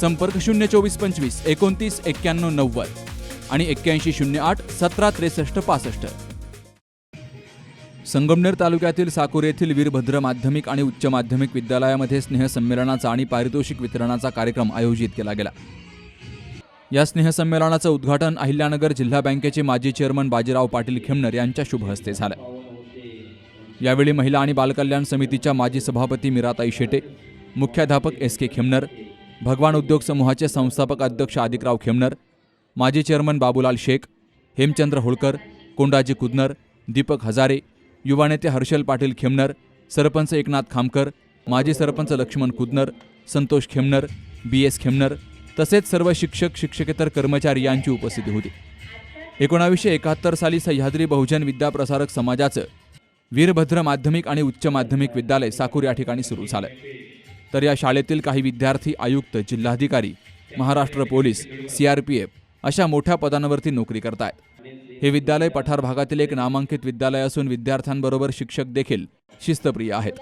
संपर्क शून्य चोवीस पंचवीस एकोणतीस एक्क्याण्णव नव्वद आणि एक्क्याऐंशी शून्य आठ सतरा त्रेसष्ट पासष्ट. संगमनेर तालुक्यातील साकूर येथील वीरभद्र माध्यमिक आणि उच्च माध्यमिक विद्यालयामध्ये स्नेहसंमेलनाचा आणि पारितोषिक वितरणाचा कार्यक्रम आयोजित केला गेला. या स्नेहसंमेलनाचं उद्घाटन अहिल्यानगर जिल्हा बँकेचे माजी चेअरमन बाजीराव पाटील खेमनर यांच्या शुभ हस्ते झालं. यावेळी महिला आणि बालकल्याण समितीच्या माजी सभापती मीराताई शेटे मुख्याध्यापक एस के खेमनर भगवान उद्योग समूहाचे संस्थापक अध्यक्ष आदिकराव खेमनर माजी चेअरमन बाबूलाल शेख हेमचंद्र होळकर कोंडाजी कुदनर दीपक हजारे युवा नेते हर्षल पाटील खेमनर सरपंच एकनाथ खामकर माजी सरपंच लक्ष्मण कुदनर संतोष खेमनर बी एस खेमनर तसेच सर्व शिक्षक शिक्षकेतर कर्मचारी यांची उपस्थिती होती. एकोणावीसशे एकाहत्तर साली सह्याद्री बहुजन विद्याप्रसारक समाजाचं वीरभद्र माध्यमिक आणि उच्च माध्यमिक विद्यालय साकूर या ठिकाणी सुरू झालं. तर या शाळेतील काही विद्यार्थी आयुक्त जिल्हाधिकारी महाराष्ट्र पोलीस सीआरपीएफ अशा मोठ्या पदांवरती नोकरी करतायत. हे विद्यालय पठार भागातील एक नामांकित विद्यालय असून विद्यार्थ्यांबरोबर शिक्षक देखील शिस्तप्रिय आहेत.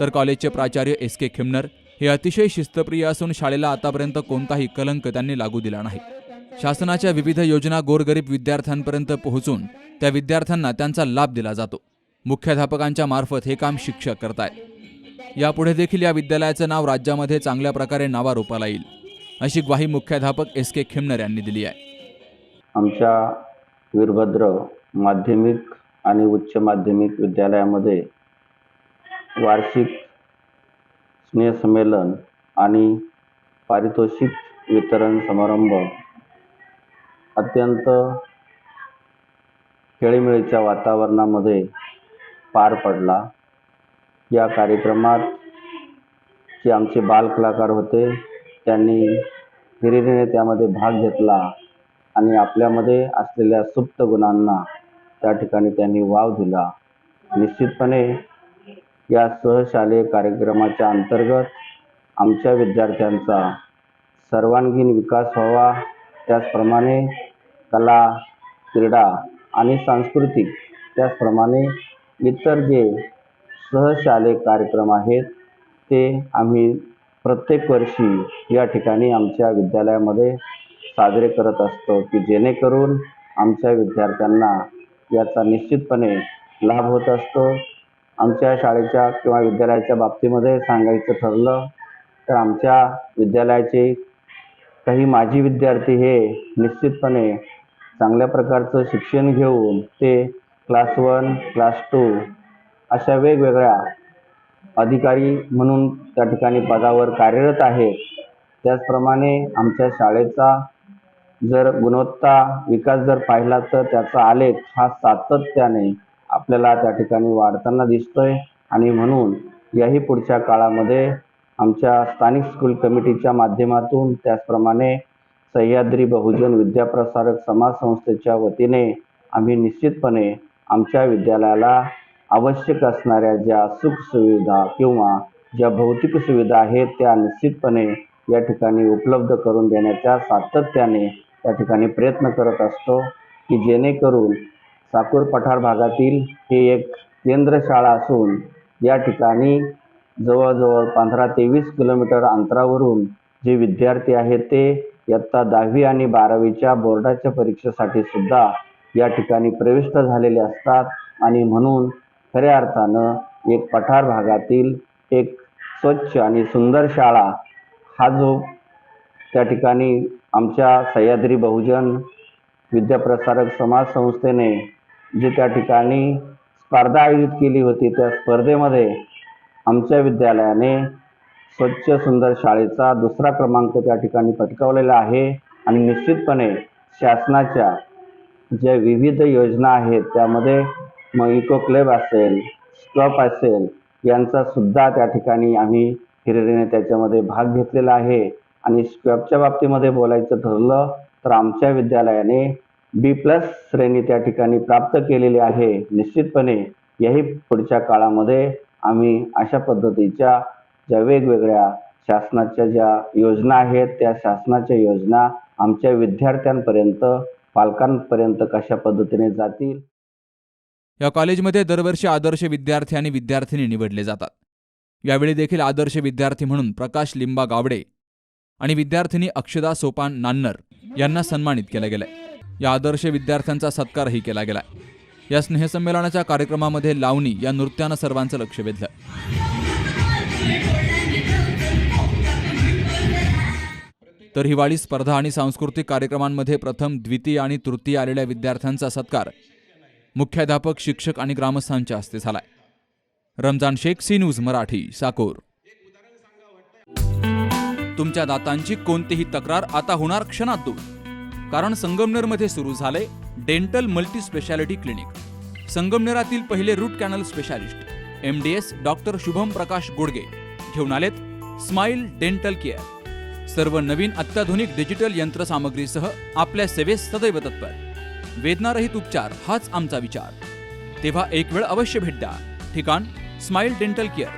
तर कॉलेजचे प्राचार्य एस के खिमनर हे अतिशय शिस्तप्रिय असून शाळेला आतापर्यंत कोणताही कलंक त्यांनी लागू दिला नाही. शासनाच्या विविध योजना गोरगरीब विद्यार्थ्यांपर्यंत पोहोचून त्या विद्यार्थ्यांना त्यांचा लाभ दिला जातो. मुख्याध्यापकांच्या मार्फत हे काम शिक्षक करतायत. यापुढे देखील या विद्यालयाचं नाव राज्यामध्ये चांगल्या प्रकारे नावारूपाला येईल अशी ग्वाही मुख्याध्यापक एस के खेमनर यांनी दिली आहे. आमच्या वीरभद्र माध्यमिक आणि उच्च माध्यमिक विद्यालयामध्ये वार्षिक स्नेहसंमेलन आणि पारितोषिक वितरण समारंभ अत्यंत खेळीमेळीच्या वातावरणामध्ये पार पडला. या कार्यक्रमात जे आमचे बालकलाकार होते त्यांनी हिरिरीने त्यामध्ये भाग घेतला आणि आपल्यामध्ये असलेल्या सुप्त गुणांना त्या ठिकाणी त्यांनी वाव दिला. निश्चितपणे या सहशालेय कार्यक्रमाच्या अंतर्गत आमच्या विद्यार्थ्यांचा सर्वांगीण विकास व्हावा. त्याचप्रमाणे कला क्रीडा आणि सांस्कृतिक त्याचप्रमाणे इतर जे सहशालेय कार्यक्रम आहेत. ते आम्ही प्रत्येक वर्षी या ठिकाणी आमच्या विद्यालयामध्ये साजरे करत असतो की जेणेकरून आमच्या विद्यार्थ्यांना याचा निश्चितपणे लाभ होत असतो. आमच्या शाळेच्या किंवा विद्यालयाच्या बाबतीमध्ये सांगायचं ठरलं तर आमच्या विद्यालयाचे काही माजी विद्यार्थी हे निश्चितपणे चांगल्या प्रकारचं शिक्षण घेऊन ते क्लास वन क्लास टू अशा वेगवेगळ्या अधिकारी म्हणून त्या ठिकाणी पदावर कार्यरत आहेत त्याचप्रमाणे आमच्या शाळेचा जर गुणवत्ता विकास जर पाहिला तर त्याचा आलेख हा सातत्याने आपल्याला त्या ठिकाणी वाढताना दिसतोय. आणि म्हणून याही पुढच्या काळामध्ये आमच्या स्थानिक स्कूल कमिटीच्या माध्यमातून त्याचप्रमाणे सह्याद्री बहुजन विद्याप्रसारक समाज संस्थेच्या वतीने आम्ही निश्चितपणे आमच्या विद्यालयाला आवश्यक असणाऱ्या ज्या सुखसुविधा किंवा ज्या भौतिक सुविधा आहेत त्या निश्चितपणे या ठिकाणी उपलब्ध करून देण्याच्या सातत्याने त्या ठिकाणी प्रयत्न करत असतो की जेणेकरून साकूर पठार भागातील हे एक केंद्रशाळा असून या ठिकाणी जवळजवळ पंधरा ते वीस किलोमीटर अंतरावरून जे विद्यार्थी आहेत ते इयत्ता दहावी आणि बारावीच्या बोर्डाच्या परीक्षेसाठी सुद्धा या ठिकाणी प्रविष्ट झालेले असतात. आणि म्हणून खऱ्या अर्थानं एक पठार भागातील एक स्वच्छ आणि सुंदर शाळा हा जो त्या ठिकाणी आमच्या सह्याद्री बहुजन विद्याप्रसारक समाज संस्थेने जी त्या ठिकाणी स्पर्धा आयोजित केली होती त्या स्पर्धेमध्ये आमच्या विद्यालयाने स्वच्छ सुंदर शाळेचा दुसरा क्रमांक त्या ठिकाणी पटकावलेला आहे आणि निश्चितपणे शासनाच्या ज्या विविध योजना आहेत त्यामध्ये मग इको क्लब असेल स्टॉप असेल यांचा सुद्धा त्या ठिकाणी आम्ही हिरिरीने त्याच्यामध्ये भाग घेतलेला आहे. आणि स्क्वॅबच्या बाबतीमध्ये बोलायचं ठरलं तर आमच्या विद्यालयाने बी प्लस श्रेणी त्या ठिकाणी प्राप्त केलेली आहे. निश्चितपणे याही पुढच्या काळामध्ये आम्ही अशा पद्धतीच्या ज्या वेगवेगळ्या शासनाच्या ज्या योजना आहेत त्या शासनाच्या योजना आमच्या विद्यार्थ्यांपर्यंत पालकांपर्यंत कशा पद्धतीने जातील या कॉलेजमध्ये दरवर्षी आदर्श विद्यार्थी आणि विद्यार्थिनी निवडले जातात. यावेळी देखील आदर्श विद्यार्थी म्हणून प्रकाश लिंबा गावडे आणि विद्यार्थिनी अक्षदा सोपान नान्नर यांना सन्मानित केलं गेलंय. या आदर्श विद्यार्थ्यांचा सत्कारही केला गेलाय. या स्नेहसंमेलनाच्या कार्यक्रमामध्ये लावणी या नृत्यानं सर्वांचं लक्ष वेधलं. तर हिवाळी स्पर्धा आणि सांस्कृतिक कार्यक्रमांमध्ये प्रथम द्वितीय आणि तृतीय आलेल्या विद्यार्थ्यांचा सत्कार मुख्याध्यापक शिक्षक आणि ग्रामस्थांच्या हस्ते झालाय. Ramzan Sheikh C news Marathi Sakor. तुमच्या दातांची कोणतीही तक्रार आता होणार क्षणात दूर. कारण संगमनेरमध्ये सुरू झाले डेंटल मल्टी स्पेशालिटी क्लिनिक. संगमनेरातील पहिले root canal specialist M D S doctor Shubham Prakash Godge घेऊन आलेत स्माइल डेंटल केअर. सर्व नवीन अत्याधुनिक डिजिटल यंत्रसामग्रीसह आपल्या सेवेस सदैव तत्पर. वेदनारहित उपचार हाच आमचा विचार. तेव्हा एक वेळ अवश्य भेट द्या. ठिकाण स्माइल डेंटल केअर.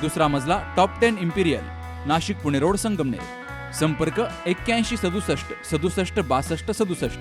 दुसरा मजला top ten imperial Nashik Pune road Sangamner. संपर्क एक्क्याऐंशी सदुसष्ट सदुसष्ट बासष्ट सदुसष्ट.